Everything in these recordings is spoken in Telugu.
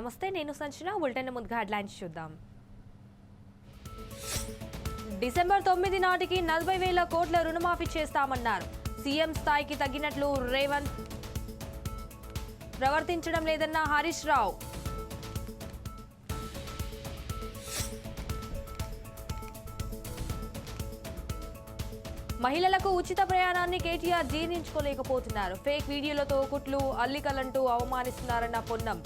నమస్తే నేను సంచన. బులెటిన్ ముందుగా హెడ్లైన్స్ చూద్దాం. డిసెంబర్ తొమ్మిది నాటికి నలభై వేల కోట్ల రుణమాఫీ చేస్తామన్నారు. సీఎం స్థాయికి తగ్గినట్లు రేవంత్ ప్రవర్తించడం లేదన్న హరీష్ రావు. మహిళలకు ఉచిత ప్రయాణాన్ని కేటీఆర్ జీర్ణించుకోలేకపోతున్నారు. ఫేక్ వీడియోలతో కుట్లు అల్లికలంటూ అవమానిస్తున్నారన్న పొన్నం.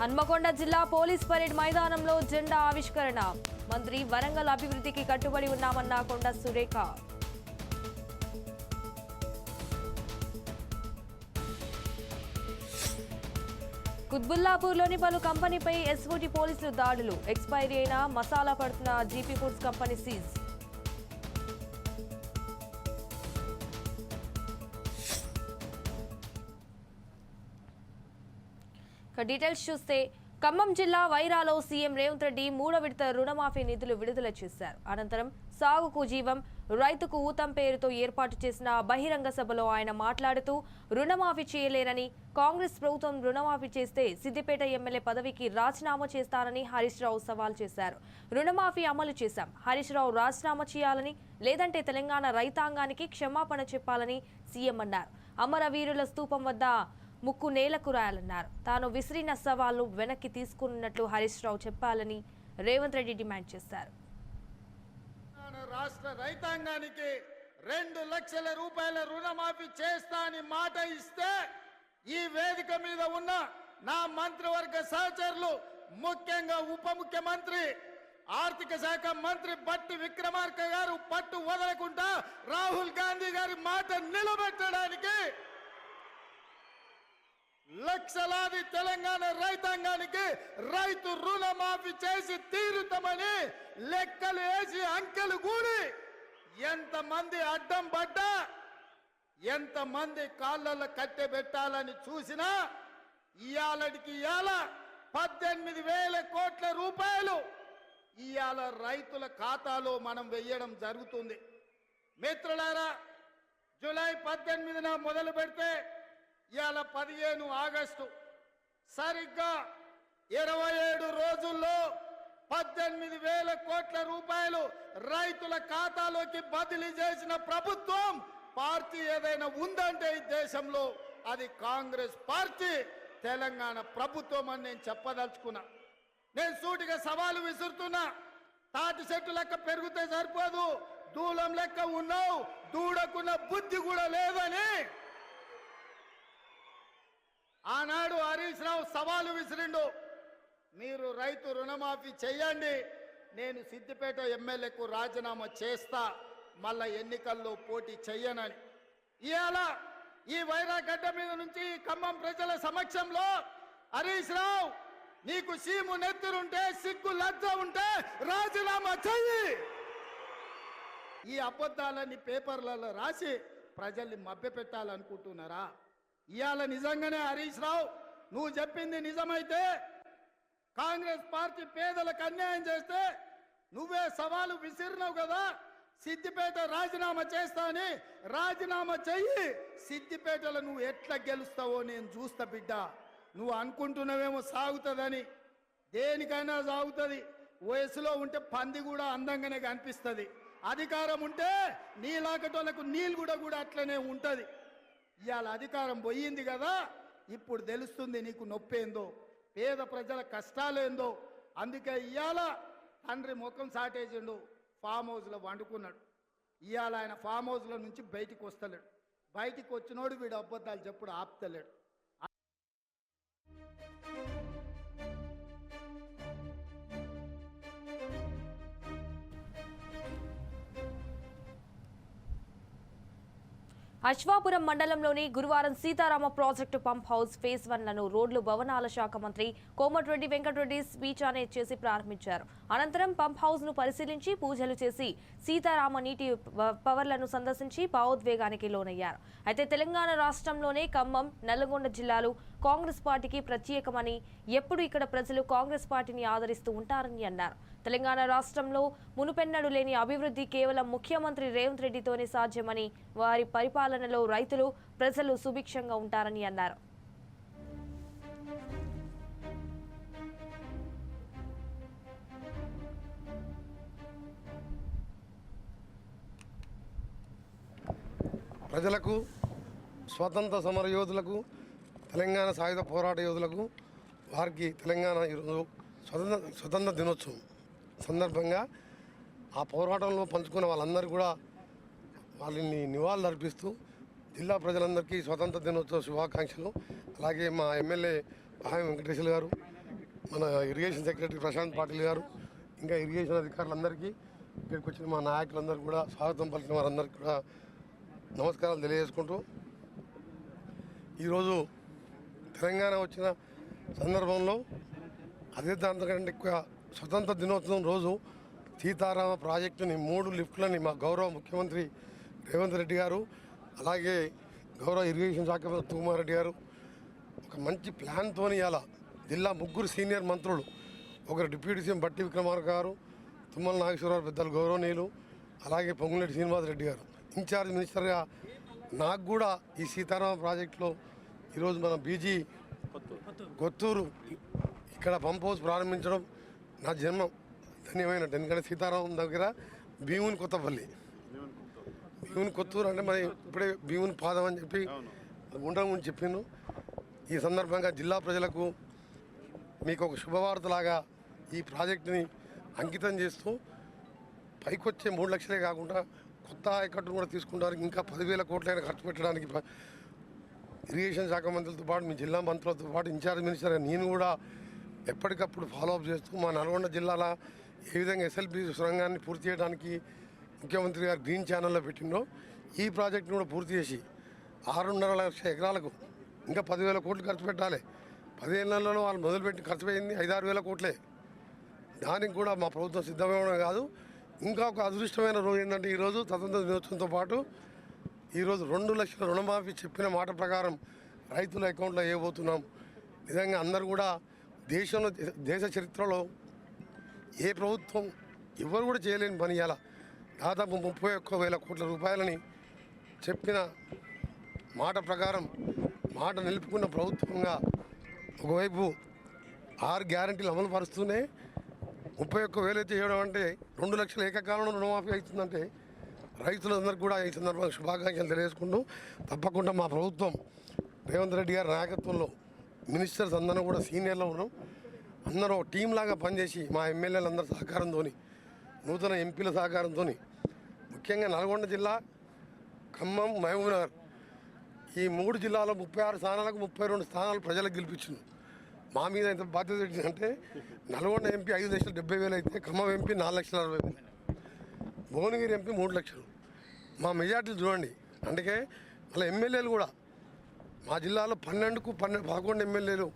హన్మకొండ జిల్లా పోలీస్ పరేడ్ మైదానంలో జెండా ఆవిష్కరణ. మంత్రి వరంగల్ అభివృద్ధికి కట్టుబడి ఉన్నామన్న కొండ సురేఖ. కుత్బుల్లాపూర్లోని పలు కంపెనీపై ఎస్ఓటి పోలీసులు దాడులు. ఎక్స్పైరీ అయిన మసాలా పడుతున్న GP foods company seize. Details చూస్తే ఖమ్మం జిల్లా వైరాలో సీఎం రేవంత్ రెడ్డి మూడో విడత రుణమాఫీ నిధులు విడుదల చేశారు. అనంతరం సాగుకు జీవం రైతుకు ఊతం పేరుతో ఏర్పాటు చేసిన బహిరంగ సభలో ఆయన మాట్లాడుతూ రుణమాఫీ చేయలేరని కాంగ్రెస్ ప్రభుత్వం రుణమాఫీ చేస్తే సిద్దిపేట ఎమ్మెల్యే పదవికి రాజీనామా చేస్తానని హరీష్ రావు సవాల్ చేశారు. రుణమాఫీ అమలు చేశాం. హరీష్ రావు రాజీనామా చేయాలని లేదంటే తెలంగాణ రైతాంగానికి క్షమాపణ చెప్పాలని సీఎం అన్నారు. అమరవీరుల స్తూపం వద్ద ముక్కు నేలకు రాయాలన్నారు తాను విసిరిన సవాళ్ళు వెనక్కి తీసుకున్నట్లు హరీష్ రావు చెప్పాలని రేవంత్ రెడ్డి డిమాండ్ చేశారు. రాష్ట్ర రైతాంగానికి రెండు లక్షల రూపాయల రుణమాఫీ చేస్తా అని మాట ఇస్తే ఈ వేదిక మీద ఉన్న నా మంత్రివర్గ సహచరులు ముఖ్యంగా ఉప ముఖ్యమంత్రి ఆర్థిక శాఖ మంత్రి బట్టి విక్రమార్క గారు పట్టు వదలకుండా రాహుల్ గాంధీ గారి మాట నిలబెట్టడానికి లక్షలాది తెలంగాణ రైతాంగానికి రైతు రుణమాఫీ చేసి తీరుతామని లెక్కలు వేసి అంకెలు కూడి ఎంతమంది అడ్డం పడ్డా ఎంతమంది కాళ్ళల్లో కట్టె పెట్టాలని చూసినా ఇయాలటికి ఇయాల పద్దెనిమిది వేల కోట్ల రూపాయలు ఇయాల రైతుల ఖాతాలో మనం వెయ్యడం జరుగుతుంది. మిత్రులారా జూలై పద్దెనిమిదిన మొదలు పెడితే ఇవాళ పదిహేను ఆగస్టు. సరిగ్గా ఇరవై ఏడు రోజుల్లో పద్దెనిమిది వేల కోట్ల రూపాయలు రైతుల ఖాతాలోకి బదిలీ చేసిన ప్రభుత్వం పార్టీ ఏదైనా ఉందంటే ఈ దేశంలో అది కాంగ్రెస్ పార్టీ తెలంగాణ ప్రభుత్వం అని నేను చెప్పదలుచుకున్నా. నేను సూటిగా సవాలు విసురుతున్నా. తాటి చెట్టు లెక్క పెరిగితే సరిపోదు. దూలం లెక్క ఉన్నావు. దూడకున్న బుద్ధి కూడా లేదని ఆనాడు హరీష్ రావు సవాలు విసిరిండు. మీరు రైతు రుణమాఫీ చెయ్యండి. నేను సిద్దిపేట ఎమ్మెల్యేకు రాజీనామా చేస్తా. మళ్ళా ఎన్నికల్లో పోటీ చెయ్యనని. ఇవాళ ఈ వైరాగడ్డ మీద నుంచి ఖమ్మం ప్రజల సమక్షంలో హరీష్ రావు నీకు సీము నెత్తురుంటే సిగ్గు లజ్జ ఉంటే రాజీనామా చెయ్యి. ఈ అబద్ధాలని పేపర్లలో రాసి ప్రజల్ని మభ్యపెట్టాలనుకుంటున్నారా? ఇవాళ నిజంగానే హరీష్ రావు నువ్వు చెప్పింది నిజమైతే కాంగ్రెస్ పార్టీ పేదలకు అన్యాయం చేస్తే నువ్వే సవాలు విసిరినావు కదా. సిద్దిపేట రాజీనామా చేస్తా అని రాజీనామా చెయ్యి. సిద్దిపేటలో నువ్వు ఎట్లా గెలుస్తావో నేను చూస్తా బిడ్డ. నువ్వు అనుకుంటున్నావేమో సాగుతుందని. దేనికైనా సాగుతుంది. వయసులో ఉంటే పంది కూడా అందంగానే కనిపిస్తుంది. అధికారం ఉంటే నీలాకటోళ్ళకు నీళ్ళు కూడా కూడా అట్లనే ఉంటుంది. ఇవాళ అధికారం పోయింది కదా ఇప్పుడు తెలుస్తుంది నీకు నొప్పేందో పేద ప్రజల కష్టాలేందో అందుకే ఇవాళ తండ్రి ముఖం సాటేసిండు ఫామ్ హౌస్లో వండుకున్నాడు. ఇవాళ ఆయన ఫామ్ హౌస్లో నుంచి బయటికి వస్తలేడు. బయటికి వచ్చినోడు వీడు అబద్ధాలు చెప్పుడు ఆపుతలేడు. అశ్వాపురం మండలంలోని గురువారం Seetharama project pump house phase వన్లను రోడ్లు భవనాల శాఖ మంత్రి కోమటిరెడ్డి వెంకటరెడ్డి స్పీచ్ అనే చేసి ప్రారంభించారు. అనంతరం పంప్ హౌస్ను పరిశీలించి పూజలు చేసి సీతారామ నీటి పవర్లను సందర్శించి భావోద్వేగానికి లోనయ్యారు. అయితే తెలంగాణ రాష్ట్రంలోనే ఖమ్మం నల్లగొండ జిల్లాలు కాంగ్రెస్ పార్టీకి ప్రత్యేకమని ఎప్పుడు ఇక్కడ ప్రజలు కాంగ్రెస్ పార్టీని ఆదరిస్తూ ఉంటారని అన్నారు. తెలంగాణ రాష్ట్రంలో మునుపెన్నడు లేని అభివృద్ధి కేవలం ముఖ్యమంత్రి రేవంత్ రెడ్డితోనే సాధ్యమని వారి పరిపాలనలో రైతులు ప్రజలు సుభిక్షంగా ఉంటారని అన్నారు. ప్రజలకు స్వతంత్ర సమరయోధులకు తెలంగాణ సాయుధ పోరాట యోధులకు వారికి తెలంగాణ ఈరోజు స్వతంత్ర స్వతంత్ర దినోత్సవం సందర్భంగా ఆ పోరాటంలో పంచుకున్న వాళ్ళందరూ కూడా వాళ్ళని నివాళులు అర్పిస్తూ జిల్లా ప్రజలందరికీ స్వతంత్ర దినోత్సవ శుభాకాంక్షలు. అలాగే మా ఎమ్మెల్యే పాయం వెంకటేశ్వర గారు మన ఇరిగేషన్ సెక్రటరీ ప్రశాంత్ పాటిల్ గారు ఇంకా ఇరిగేషన్ అధికారులందరికీ ఇక్కడికి వచ్చిన మా నాయకులందరూ కూడా స్వాగతం పలికిన వారందరికీ కూడా నమస్కారాలు తెలియజేసుకుంటూ ఈరోజు తెలంగాణ వచ్చిన సందర్భంలో అదే దాంతకంటే ఎక్కువ స్వతంత్ర దినోత్సవం రోజు సీతారామ ప్రాజెక్టుని మూడు లిఫ్ట్లని మా గౌరవ ముఖ్యమంత్రి రేవంత్ రెడ్డి గారు అలాగే గౌరవ ఇరిగేషన్ శాఖ మంత్రి తుకుమార్ రెడ్డి గారు ఒక మంచి ప్లాన్తో ఇవాళ జిల్లా ముగ్గురు సీనియర్ మంత్రులు ఒకరు డిప్యూటీ సీఎం బట్టి విక్రమార్ గారు తుమ్మల నాగేశ్వరరావు పెద్దలు గౌరవనీయులు అలాగే పొంగులెడ్డి శ్రీనివాసరెడ్డి గారు. ఇన్ఛార్జ్ మినిస్టర్గా నాకు కూడా ఈ సీతారామ ప్రాజెక్టులో ఈరోజు మన బీజీ కొత్తూరు ఇక్కడ పంప్ హౌస్ ప్రారంభించడం నా జన్మ. ధన్యమైనట్టు ఎందుకంటే సీతారామం దగ్గర భీముని కొత్తపల్లి. భీముని కొత్తూరు అంటే మరి ఇప్పుడే భీముని పాదం అని చెప్పి గురించి చెప్పిండు. ఈ సందర్భంగా జిల్లా ప్రజలకు మీకు ఒక శుభవార్తలాగా ఈ ప్రాజెక్టుని అంకితం చేస్తూ పైకొచ్చే మూడు లక్షలే కాకుండా కొత్త ఆయకట్టును కూడా తీసుకుంటారు. ఇంకా పదివేల కోట్లైనా ఖర్చు పెట్టడానికి ఇరిగేషన్ శాఖ మంత్రులతో పాటు మీ జిల్లా మంత్రులతో పాటు ఇన్ఛార్జ్ మినిస్టర్ నేను కూడా ఎప్పటికప్పుడు ఫాలోఅప్ చేస్తూ మా నల్గొండ జిల్లాలో ఏ విధంగా ఎస్ఎల్పి సొరంగాన్ని పూర్తి చేయడానికి ముఖ్యమంత్రి గారు గ్రీన్ ఛానల్లో పెట్టిండో ఈ ప్రాజెక్టును కూడా పూర్తి చేసి ఆరున్నర లక్ష ఎకరాలకు ఇంకా పదివేల కోట్లు ఖర్చు పెట్టాలి. పదిహేను నెలలలో వాళ్ళు మొదలుపెట్టి ఖర్చు పోయింది ఐదారు వేల కోట్లే. దానికి కూడా మా ప్రభుత్వం సిద్ధమవడం కాదు. ఇంకా ఒక అదృష్టమైన రోజు ఏంటంటే ఈరోజు స్వతంత్ర దినోత్సవంతో పాటు ఈరోజు రెండు లక్షల రుణమాఫీ చెప్పిన మాట ప్రకారం రైతుల అకౌంట్లో వేయబోతున్నాం నిజంగా అందరూ కూడా దేశంలో దేశ చరిత్రలో ఏ ప్రభుత్వం ఎవరు కూడా చేయలేని పని ఇవాళ దాదాపు ముప్పై ఒక్క వేల కోట్ల రూపాయలని చెప్పిన మాట ప్రకారం మాట నిలుపుకున్న ప్రభుత్వంగా ఒకవైపు ఆరు గ్యారంటీలు అమలు పరుస్తూనే ముప్పై ఒక్క వేలు అయితే చేయడం అంటే రెండు లక్షల ఏకకాలంలో రుణమాఫీ అవుతుందంటే రైతులందరికీ కూడా ఈ సందర్భంగా శుభాకాంక్షలు తెలియజేసుకుంటూ తప్పకుండా మా ప్రభుత్వం రేవంత్ రెడ్డి గారి నాయకత్వంలో మినిస్టర్స్ అందరం కూడా సీనియర్లో ఉన్నాం. అందరూ టీంలాగా టీం లాగా పనిచేసి మా ఎమ్మెల్యేలందరి సహకారంతో నూతన ఎంపీల సహకారంతో ముఖ్యంగా నల్గొండ జిల్లా ఖమ్మం మహబూబ్నగర్ ఈ మూడు జిల్లాలో ముప్పై ఆరు స్థానాలకు ముప్పై రెండు స్థానాలు ప్రజలకు గెలిపించింది. మా మీద ఎంత బాధ్యత అంటే నల్గొండ ఎంపీ ఐదు లక్షల డెబ్బై వేలు అయితే ఖమ్మం ఎంపీ నాలుగు లక్షల అరవై వేలు. భువనగిరి ఎంపీ మూడు లక్షలు. మా మెజార్టీలు చూడండి. అందుకే మళ్ళీ ఎమ్మెల్యేలు కూడా. మా జిల్లాలో పన్నెండుకు పన్నెండు పదకొండు ఎమ్మెల్యేలు.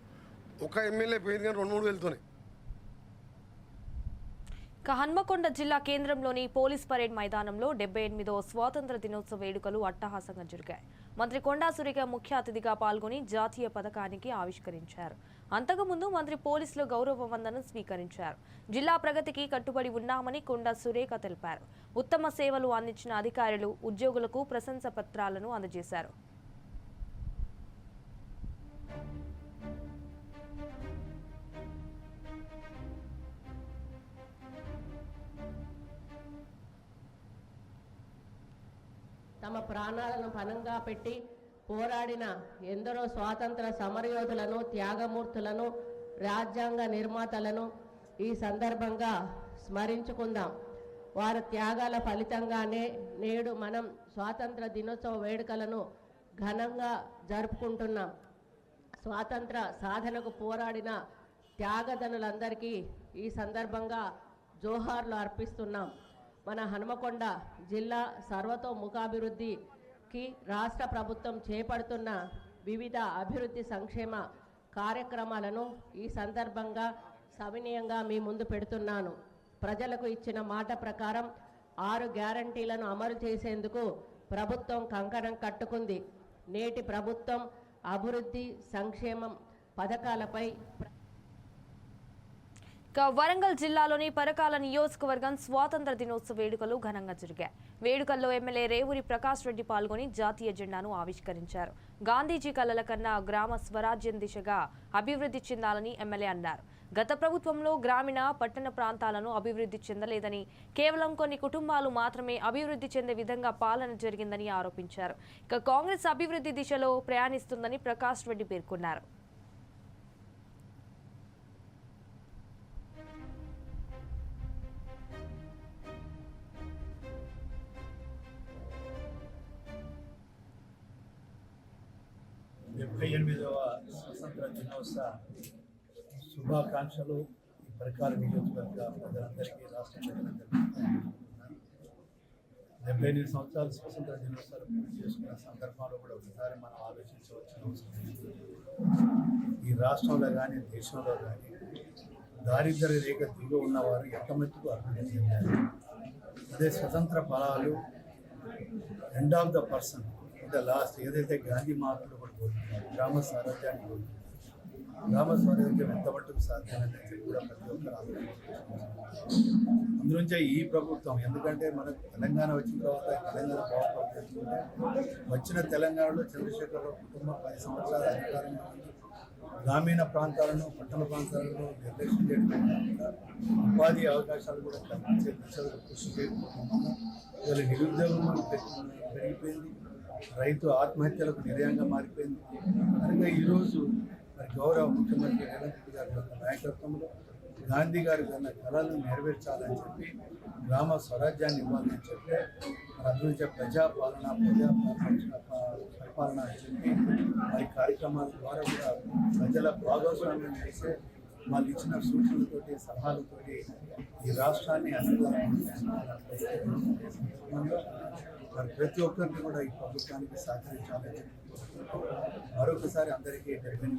ఒక ఎమ్మెల్యే పోయింది కానీ రెండు మూడు వెళ్తున్నాయి ఇక హన్మకొండ జిల్లా కేంద్రంలోని పోలీస్ పరేడ్ మైదానంలో డెబ్బై ఎనిమిదో స్వాతంత్ర దినోత్సవ వేడుకలు అట్టహాసంగా జరిగాయి. మంత్రి కొండా సురేఖ ముఖ్య అతిథిగా పాల్గొని జాతీయ పథకానికి ఆవిష్కరించారు. అంతకుముందు మంత్రి పోలీసులు గౌరవ వందనం స్వీకరించారు. జిల్లా ప్రగతికి కట్టుబడి ఉన్నామని కొండా సురేఖ తెలిపారు. ఉత్తమ సేవలు అందించిన అధికారులు ఉద్యోగులకు ప్రశంస పత్రాలను అందజేశారు. తమ ప్రాణాలను పనంగా పెట్టి పోరాడిన ఎందరో స్వాతంత్ర సమరయోధులను త్యాగమూర్తులను రాజ్యాంగ నిర్మాతలను ఈ సందర్భంగా స్మరించుకుందాం. వారి త్యాగాల ఫలితంగానే నేడు మనం స్వాతంత్ర దినోత్సవ వేడుకలను ఘనంగా జరుపుకుంటున్నాం. స్వాతంత్ర సాధనకు పోరాడిన త్యాగధనులందరికీ ఈ సందర్భంగా జోహార్లు అర్పిస్తున్నాం. మన హనుమకొండ జిల్లా కి రాష్ట్ర ప్రభుత్వం చేపడుతున్న వివిధ అభివృద్ధి సంక్షేమ కార్యక్రమాలను ఈ సందర్భంగా సవినీయంగా మీ ముందు పెడుతున్నాను. ప్రజలకు ఇచ్చిన మాట ప్రకారం ఆరు గ్యారంటీలను అమలు చేసేందుకు ప్రభుత్వం కంకణం కట్టుకుంది. నేటి ప్రభుత్వం అభివృద్ధి సంక్షేమం పథకాలపై ప్ర- వరంగల్ జిల్లాలోని పరకాల నియోజకవర్గం స్వాతంత్ర దినోత్సవ వేడుకలు ఘనంగా జరిగాయి. వేడుకల్లో ఎమ్మెల్యే రేవూరి ప్రకాష్ రెడ్డి పాల్గొని జాతీయ జెండాను ఆవిష్కరించారు. గాంధీజీ కలల కన్నా గ్రామ స్వరాజ్యం దిశగా అభివృద్ధి చెందాలని ఎమ్మెల్యే అన్నారు. గత ప్రభుత్వంలో గ్రామీణ పట్టణ ప్రాంతాలను అభివృద్ధి చెందలేదని కేవలం కొన్ని కుటుంబాలు మాత్రమే అభివృద్ధి చెందే విధంగా పాలన జరిగిందని ఆరోపించారు. ఇక కాంగ్రెస్ అభివృద్ధి దిశలో ప్రయాణిస్తుందని ప్రకాష్ రెడ్డి పేర్కొన్నారు. డెబ్బై ఎనిమిదవ స్వతంత్ర దినోత్సవ శుభాకాంక్షలు. ఈ పరికాల నియోజకవర్గ ప్రజలందరికీ రాష్ట్ర ప్రజలందరికీ డెబ్బై ఎనిమిది సంవత్సరాల స్వతంత్ర దినోత్సవాలు పూర్తి చేసుకున్న సందర్భంలో కూడా ఒకసారి మనం ఆలోచించవలసిన అవసరం ఈ రాష్ట్రంలో కానీ దేశంలో కానీ దారిద్ర్య రేఖ దిగువ ఉన్నవారు ఎంతమందికి అభివృద్ధి చెందారు. అదే స్వతంత్ర ఫలాలు end of the person the last ఏదైతే గాంధీ మహాత్ముడు కూడా గ్రామ స్వరాజ్యాన్ని కోరుతున్నారు గ్రామ స్వరాజ్యం ఎంత మట్టుకు కూడా ప్రతి ఒక్కరు అందులోంచే ఈ ప్రభుత్వం ఎందుకంటే మనకు తెలంగాణ వచ్చిన తర్వాత తెలంగాణ బాగుపడుతుంటే వచ్చిన తెలంగాణలో చంద్రశేఖరరావు కుటుంబం పది సంవత్సరాల అధికారంలో గ్రామీణ ప్రాంతాలను పట్టణ ప్రాంతాలను నిర్లక్ష్యం చేయడం ఉపాధి అవకాశాలు కూడా కల్పించే దిశలో కృషి చేయడం ఇవాళ నిరుద్యోగం పెరిగిపోయింది. రైతు ఆత్మహత్యలకు నిలయంగా మారిపోయింది. కనుక ఈరోజు మరి గౌరవ ముఖ్యమంత్రి రేవంత్ రెడ్డి గారి యొక్క నాయకత్వంలో గాంధీ గారి కన్నా కళలను నెరవేర్చాలని చెప్పి గ్రామ స్వరాజ్యాన్ని ఇవ్వాలని చెప్పి మరి అందులో ప్రజా పాలన ప్రజా పరిపాలన అని చెప్పి మరి కార్యక్రమాల ద్వారా కూడా ప్రజల భాగస్వామ్యం చేసే వాళ్ళు ఇచ్చిన సూచనలతోటి సలహాలతోటి ఈ రాష్ట్రాన్ని అనుకూలంగా మరి ప్రతి ఒక్కరిని కూడా ఈ ప్రభుత్వానికి సహకరించాలని మరొకసారి అందరికీ డెబ్బై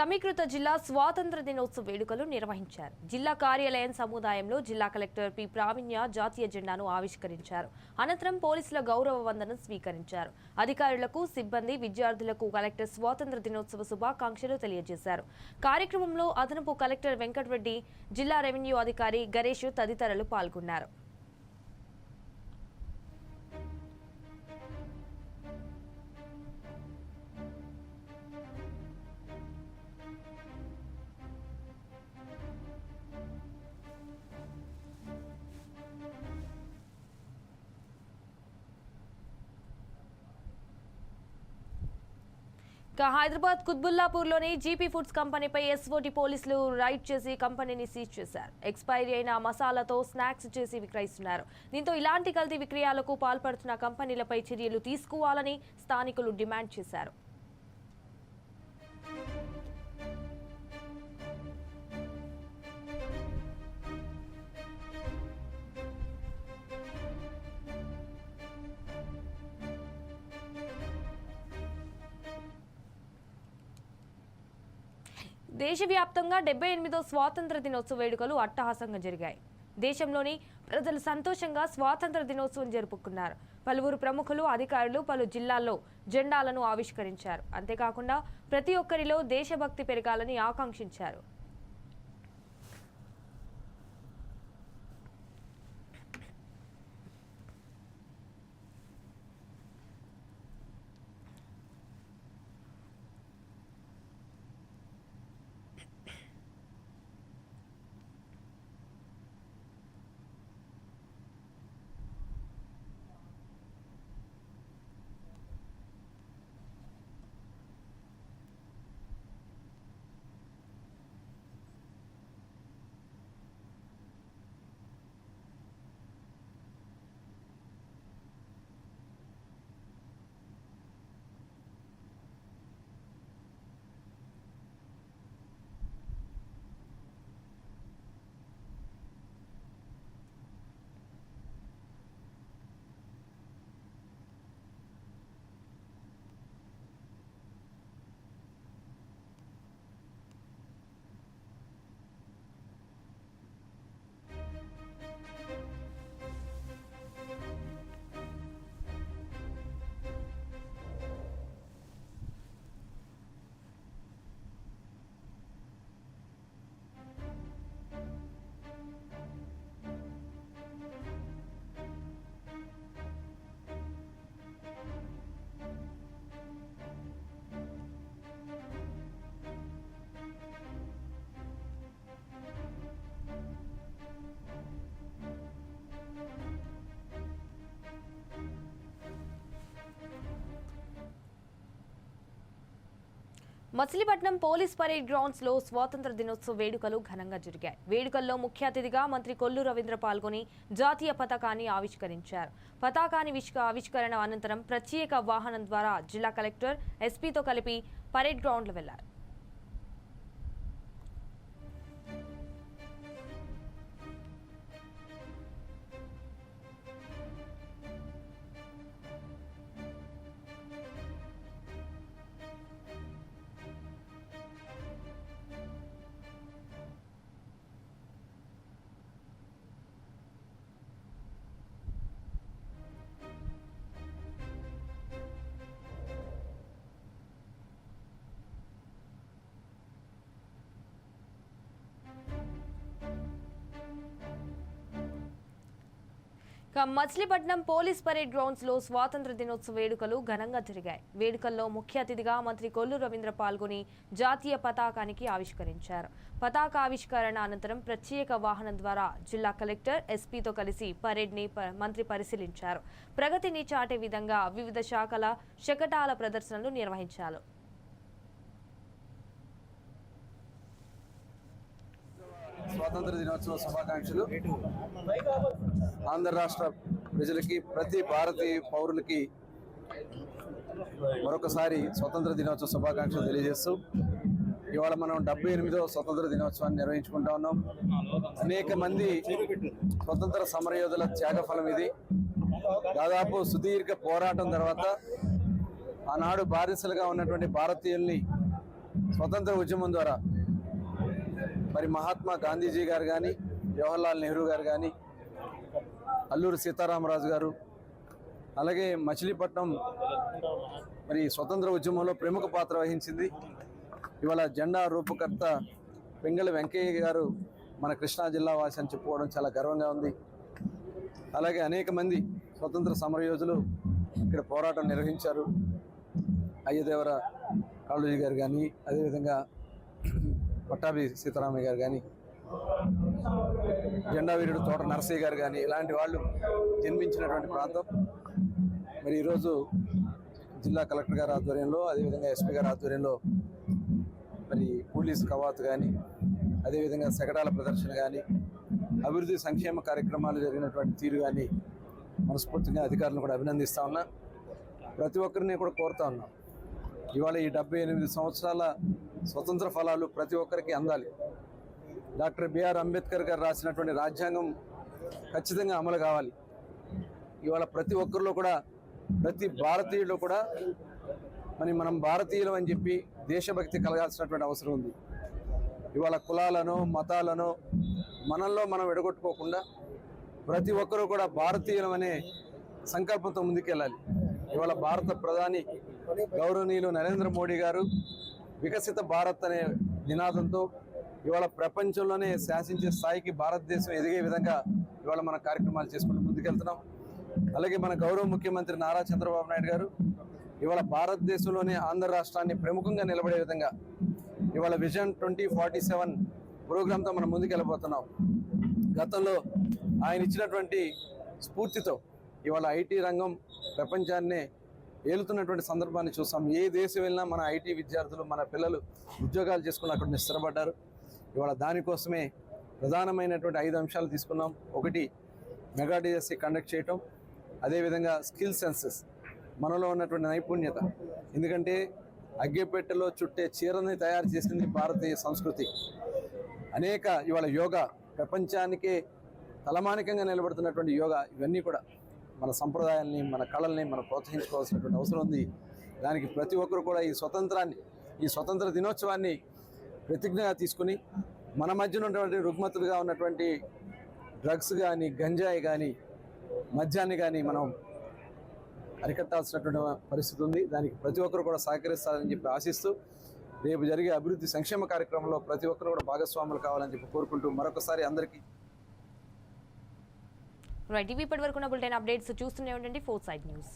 సమీకృత జిల్లా స్వాతంత్ర దినోత్సవ వేడుకలు నిర్వహించారు. జిల్లా కార్యాలయం సముదాయంలో జిల్లా కలెక్టర్ పి. ప్రావీణ్య జాతీయ జెండాను ఆవిష్కరించారు. అనంతరం పోలీసుల గౌరవ వందనం స్వీకరించారు. అధికారులకు సిబ్బంది విద్యార్థులకు కలెక్టర్ స్వాతంత్ర దినోత్సవ శుభాకాంక్షలు తెలియజేశారు. కార్యక్రమంలో అదనపు కలెక్టర్ వెంకటరెడ్డి జిల్లా రెవెన్యూ అధికారి గణేష్ తదితరులు పాల్గొన్నారు. ఇక హైదరాబాద్ కుత్బుల్లాపూర్లోని జీపీ ఫుడ్స్ కంపెనీపై ఎస్ఓటి పోలీసులు రైడ్ చేసి కంపెనీని సీజ్ చేశారు. ఎక్స్పైరీ అయిన మసాలాతో స్నాక్స్ చేసి విక్రయిస్తున్నారు. దీంతో ఇలాంటి కల్తీ విక్రయాలకు పాల్పడుతున్న కంపెనీలపై చర్యలు తీసుకోవాలని స్థానికులు డిమాండ్ చేశారు. దేశవ్యాప్తంగా డెబ్బై ఎనిమిదో స్వాతంత్ర దినోత్సవ వేడుకలు అట్టహాసంగా జరిగాయి. దేశంలోని ప్రజలు సంతోషంగా స్వాతంత్ర దినోత్సవం జరుపుకున్నారు. పలువురు ప్రముఖులు అధికారులు పలు జిల్లాల్లో జెండాలను ఆవిష్కరించారు. అంతేకాకుండా ప్రతి ఒక్కరిలో దేశభక్తి పెరగాలని ఆకాంక్షించారు. మచిలీపట్నం పోలీస్ పరేడ్ గ్రౌండ్స్లో స్వాతంత్ర దినోత్సవ వేడుకలు ఘనంగా జరిగాయి. వేడుకల్లో ముఖ్య అతిథిగా మంత్రి కొల్లు రవీంద్ర పాల్గొని జాతీయ పతాకాన్ని ఆవిష్కరించారు. పతాకాన్ని విష్క- ఆవిష్కరణ అనంతరం ప్రత్యేక వాహనం ద్వారా జిల్లా కలెక్టర్ ఎస్పీతో కలిపి పరేడ్ గ్రౌండ్లో వెళ్ళారు. ఇక మచిలీపట్నం పోలీస్ పరేడ్ గ్రౌండ్స్లో స్వాతంత్ర దినోత్సవ వేడుకలు ఘనంగా జరిగాయి. వేడుకల్లో ముఖ్య అతిథిగా మంత్రి కొల్లు రవీంద్ర పాల్గొని జాతీయ పతాకానికి ఆవిష్కరించారు. పతాక ఆవిష్కరణ అనంతరం ప్రత్యేక వాహనం ద్వారా జిల్లా కలెక్టర్ ఎస్పీతో కలిసి పరేడ్ని ప- మంత్రి పరిశీలించారు. ప్రగతిని చాటే విధంగా వివిధ శాఖల శకటాల ప్రదర్శనలు నిర్వహించారు. స్వాతంత్ర దినోత్సవ శుభాకాంక్షలు. ఆంధ్ర రాష్ట్ర ప్రజలకి ప్రతి భారతీయ పౌరులకి మరొకసారి స్వతంత్ర దినోత్సవ శుభాకాంక్షలు తెలియజేస్తూ ఇవాళ మనం డెబ్బై ఎనిమిదవ స్వతంత్ర దినోత్సవాన్ని నిర్వహించుకుంటా ఉన్నాం. అనేక మంది స్వతంత్ర సమరయోధుల త్యాగఫలం ఇది. దాదాపు సుదీర్ఘ పోరాటం తర్వాత ఆనాడు బారిసలుగా ఉన్నటువంటి భారతీయుల్ని స్వతంత్ర ఉద్యమం ద్వారా మరి మహాత్మా గాంధీజీ గారు కానీ జవహర్లాల్ నెహ్రూ గారు కానీ అల్లూరి సీతారామరాజు గారు అలాగే మచిలీపట్నం మరి స్వతంత్ర ఉద్యమంలో ప్రముఖ పాత్ర వహించింది. ఇవాళ జెండా రూపకర్త పెంగళ వెంకయ్య గారు మన కృష్ణా జిల్లా వాసి అని చెప్పుకోవడం చాలా గర్వంగా ఉంది. అలాగే అనేక మంది స్వతంత్ర సమరయోధులు ఇక్కడ పోరాటం నిర్వహించారు. అయ్యదేవర కాళూజీ గారు కానీ అదేవిధంగా పట్టాభి సీతారామయ్య గారు కానీ జెండా వీరుడు తోట నరసయ్య గారు కానీ ఇలాంటి వాళ్ళు జన్మించినటువంటి ప్రాంతం. మరి ఈరోజు జిల్లా కలెక్టర్ గారి ఆధ్వర్యంలో అదేవిధంగా ఎస్పీ గారి ఆధ్వర్యంలో మరి పోలీస్ కవాతు కానీ అదేవిధంగా శకటాల ప్రదర్శన కానీ అభివృద్ధి సంక్షేమ కార్యక్రమాలు జరిగినటువంటి తీరు కానీ మనస్ఫూర్తిగా అధికారులను కూడా అభినందిస్తూ ఉన్నా. ప్రతి ఒక్కరిని కూడా కోరుతా ఉన్నాం. ఇవాళ ఈ డెబ్బై ఎనిమిది సంవత్సరాల స్వతంత్ర ఫలాలు ప్రతి ఒక్కరికి అందాలి. డాక్టర్ బిఆర్ అంబేద్కర్ గారు రాసినటువంటి రాజ్యాంగం ఖచ్చితంగా అమలు కావాలి. ఇవాళ ప్రతి ఒక్కరిలో కూడా ప్రతి భారతీయుడు కూడా మరి మనం భారతీయులం అని చెప్పి దేశభక్తి కలగాల్సినటువంటి అవసరం ఉంది. ఇవాళ కులాలను మతాలను మనల్లో మనం ఎడగొట్టుకోకుండా ప్రతి ఒక్కరూ కూడా భారతీయులం అనే సంకల్పంతో ముందుకెళ్ళాలి. ఇవాళ భారత ప్రధాని గౌరవనీయులు నరేంద్ర మోడీ గారు వికసిత భారత్ అనే నినాదంతో ఇవాళ ప్రపంచంలోనే శాసించే స్థాయికి భారతదేశం ఎదిగే విధంగా ఇవాళ మన కార్యక్రమాలు చేసుకుంటూ ముందుకెళ్తున్నాం. అలాగే మన గౌరవ ముఖ్యమంత్రి నారా చంద్రబాబు నాయుడు గారు ఇవాళ భారతదేశంలోనే ఆంధ్ర రాష్ట్రాన్ని ప్రముఖంగా నిలబడే విధంగా ఇవాళ విజన్ ట్వంటీ ఫార్టీ సెవెన్ ప్రోగ్రాంతో మనం ముందుకెళ్ళబోతున్నాం. గతంలో ఆయన ఇచ్చినటువంటి స్ఫూర్తితో ఇవాళ ఐటీ రంగం ప్రపంచాన్నే ఏలుతున్నటువంటి సందర్భాన్ని చూస్తాం. ఏ దేశం వెళ్ళినా మన ఐటీ విద్యార్థులు మన పిల్లలు ఉద్యోగాలు చేసుకుని అక్కడ స్థిరపడ్డారు ఇవాళ దానికోసమే ప్రధానమైనటువంటి ఐదు అంశాలు తీసుకున్నాం. ఒకటి మెగా డిఎస్సి కండక్ట్ చేయటం. అదేవిధంగా స్కిల్ సెన్సెస్ మనలో ఉన్నటువంటి నైపుణ్యత. ఎందుకంటే అగ్గెపెట్టెలో చుట్టే చీరని తయారు చేసింది భారతీయ సంస్కృతి. అనేక ఇవాళ యోగా ప్రపంచానికే తలమానికంగా నిలబడుతున్నటువంటి యోగా ఇవన్నీ కూడా. మన సంప్రదాయాల్ని మన కళల్ని మనం ప్రోత్సహించుకోవాల్సినటువంటి అవసరం ఉంది. దానికి ప్రతి ఒక్కరు కూడా ఈ స్వతంత్రాన్ని ఈ స్వతంత్ర దినోత్సవాన్ని ప్రతిజ్ఞగా తీసుకుని మన మధ్యన ఉన్నటువంటి రుగ్మతులుగా ఉన్నటువంటి డ్రగ్స్ కానీ గంజాయి కానీ మద్యాన్ని కానీ మనం అరికట్టాల్సినటువంటి పరిస్థితి ఉంది. దానికి ప్రతి ఒక్కరు కూడా సహకరిస్తారని చెప్పి ఆశిస్తూ రేపు జరిగే అభివృద్ధి సంక్షేమ కార్యక్రమంలో ప్రతి ఒక్కరు కూడా భాగస్వాములు కావాలని చెప్పి కోరుకుంటూ మరొకసారి అందరికీ రైట్ ఇవి ఇప్పటి వరకు బులెటిన్ అప్డేట్స్ చూస్తూనే ఉండండి. Four side news